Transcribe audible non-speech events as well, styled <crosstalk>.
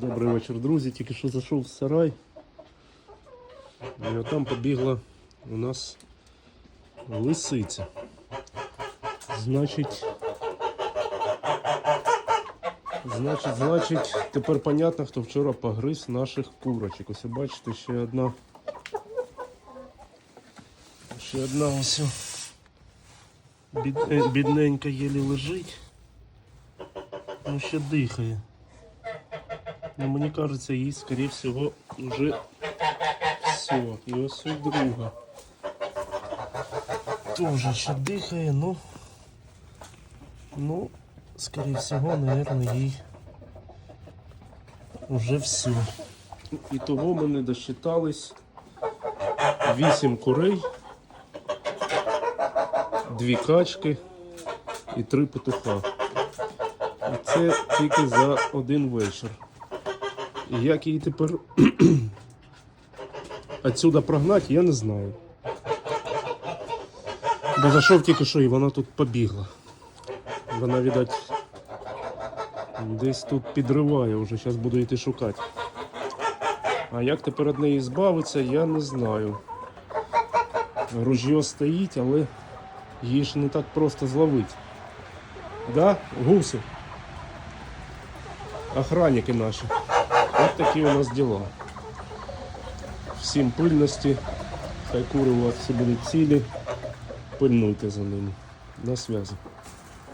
Добрий вечір, друзі. Тільки що зайшов в сарай. І отам побігла у нас лисиця. Значить. Значить, значить, тепер понятно, хто вчора погриз наших курочок. Ось бачите, ще одна. Ще одна ось. бідненька єлі лежить. Ну ще дихає. Ну, мені кажеться, їй, скоріше всього, вже все. Ось і друга. Тоже ще дихає, ну. Ну, скоріше всього, наверное, їй вже все. І того ми не досчитались 8 курей, дві качки і три петуха. І це тільки за один вечір. І як її тепер <clears throat> отсюда прогнати, я не знаю. Бо зайшов тільки що і вона тут побігла. Вона, видать, десь тут підриває вже, зараз буду йти шукати. А як тепер від неї збавитися, я не знаю. Ружьо стоїть, але її ж не так просто зловити. Да, гуси? Охранники наші. От такі у нас діла. Всім пильності. Хай кури у вас всі цілі. Пильнуйте за ними. На зв'язку.